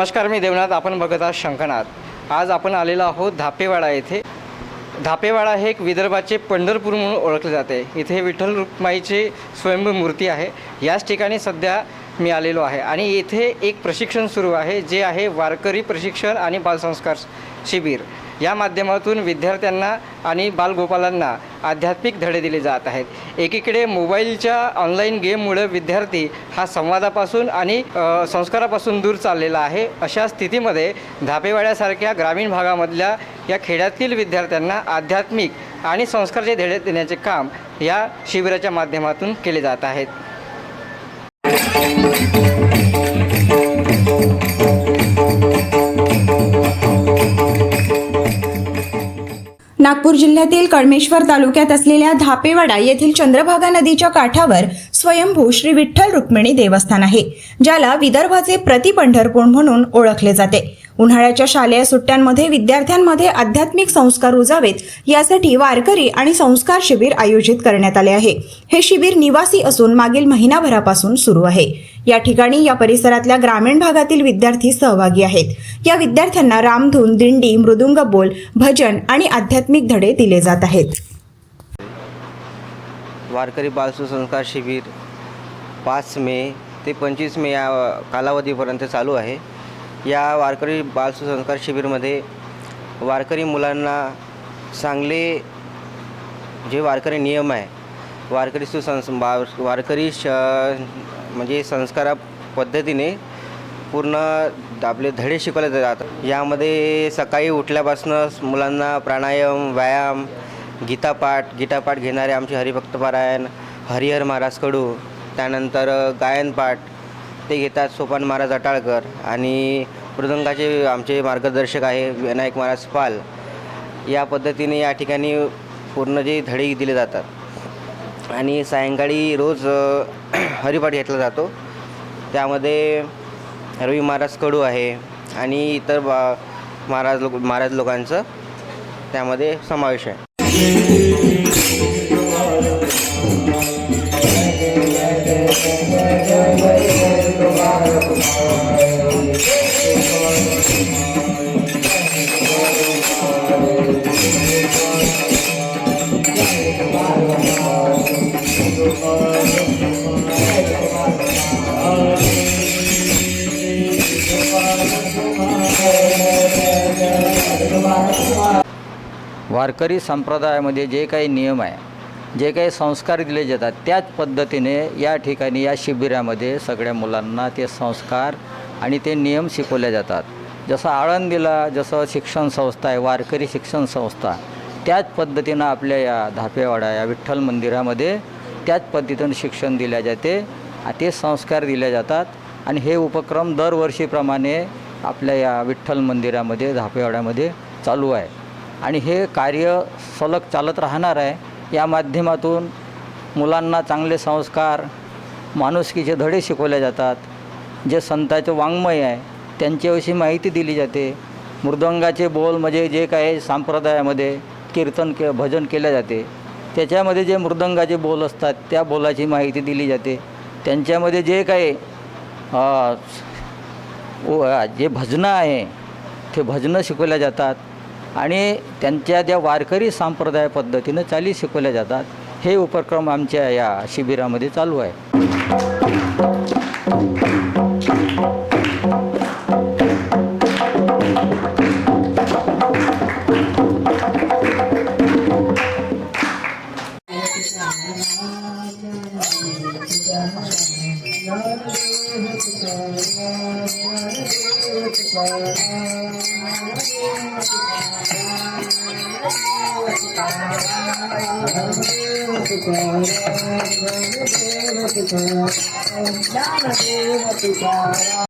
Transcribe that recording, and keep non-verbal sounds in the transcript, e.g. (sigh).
नमस्कार मी देवनाथ. आपण बघत आहात शंखनाथ आज आपण आलेलो आहोत धापेवाडा येथे. धापेवाडा हे एक विदर्भाचे पंढरपूर म्हणून ओळखले जाते. इथे विठ्ठल रुक्माईची स्वयंभू मूर्ती आहे. याच ठिकाणी सध्या मी आलेलो आहे आणि येथे एक प्रशिक्षण सुरू आहे जे आहे वारकरी प्रशिक्षण आणि बालसंस्कार शिबिर. या माध्यमातून विद्यार्थ्यांना आणि बालगोपालांना आध्यात्मिक धडे दिले जात आहेत. एकीकडे मोबाईलच्या ऑनलाईन गेममुळे विद्यार्थी हा संवादापासून आणि संस्कारापासून दूर चाललेला आहे. अशा स्थितीमध्ये धापेवाड्यासारख्या ग्रामीण भागामधल्या या खेड्यातील विद्यार्थ्यांना आध्यात्मिक आणि संस्कारचे धडे देण्याचे काम या शिबिराच्या माध्यमातून केले जात आहेत. नागपूर जिल्ह्यातील कळमेश्वर तालुक्यात असलेल्या धापेवाडा येथील चंद्रभागा नदीच्या काठावर स्वयंभू श्री विठ्ठल रुक्मिणी देवस्थान आहे ज्याला विदर्भाचे प्रतिपंढरपूर म्हणून ओळखले जाते. उन्हाळ्याच्या शालेय सुट्ट्यांमध्ये विद्यार्थ्यांमध्ये आध्यात्मिक संस्कार रुजावेत यासाठी वारकरी आणि संस्कार शिबिर आयोजित करण्यात आले आहे. हे शिबिर निवासी असून मागील महिनाभरापासून सुरू आहे. या ठिकाणी या परिसरातल्या ग्रामीण भागातील विद्यार्थी सहभागी आहेत. या विद्यार्थ्यांना रामधून दिंडी मृदुंग बोल भजन आणि आध्यात्मिक धडे दिले जात आहेत. वारकरी बालसुसंस्कार शिबिर पाच मे ते पंचवीस मे या कालावधीपर्यंत चालू आहे. या वारकरी बालसुसंस्कार शिबिरमध्ये वारकरी मुलांना चांगले जे वारकरी नियम आहे वारकरी सुसंस वार वारकरी श म्हणजे संस्कारा पद्धतीने पूर्ण आपले धडे शिकवले जातात. यामध्ये सकाळी उठल्यापासून मुलांना प्राणायाम व्यायाम गीतापाठ गीतापाठ घेणारे आमचे हरिभक्त पारायण हरिहर महाराज कडू त्यानंतर गायनपाठ ते घेतात सोपान महाराज अटाळकर आणि मृदंगाचे आमचे मार्गदर्शक आहे विनायक महाराज पाल. या पद्धतीने या ठिकाणी पूर्ण जे धडे दिले जातात. आणि सायंकाळी रोज (clears throat) हरिपाठ घेतला जातो. त्यामध्ये रवी महाराज कडू आहे आणि इतर बा महाराज लोक महाराज लोकांचं त्यामध्ये समावेश आहे. वारकरी संप्रदायामध्ये जे काही नियम आहे जे काही संस्कार दिले जातात त्याच पद्धतीने या ठिकाणी या शिबिरामध्ये सगळ्या मुलांना ते संस्कार आणि ते नियम शिकवले जातात. जसं आळंदीला जसं शिक्षण संस्था आहे वारकरी शिक्षण संस्था त्याच पद्धतीनं आपल्या या धापेवाडा या विठ्ठल मंदिरामध्ये त्याच पद्धतीनं शिक्षण दिले जाते ते संस्कार दिले जातात. आणि हे उपक्रम दरवर्षीप्रमाणे आपल्या या विठ्ठल मंदिरामध्ये धापेवाड्यामध्ये चालू आहे. आणि हे कार्य सलग चालत राहणार आहे. या माध्यमातून मुलांना चांगले संस्कार माणुसकीचे धडे शिकवले जातात. जे संतांचं वाङ्मय आहे त्यांच्याविषयी माहिती दिली जाते. मृदंगाचे बोल म्हणजे जे काही संप्रदायामध्ये कीर्तन के भजन केले जाते. त्याच्यामध्ये जे मृदंगाचे बोल असतात त्या बोलाची माहिती दिली जाते. त्यांच्यामध्ये जे काही जे भजनं आहे ते भजनं शिकवल्या जातात. आणि त्यांच्या त्या वारकरी संप्रदाय पद्धतीनं चाली शिकवल्या जातात. हे उपक्रम आमच्या या शिबिरामध्ये चालू आहे. Jana Deva Putara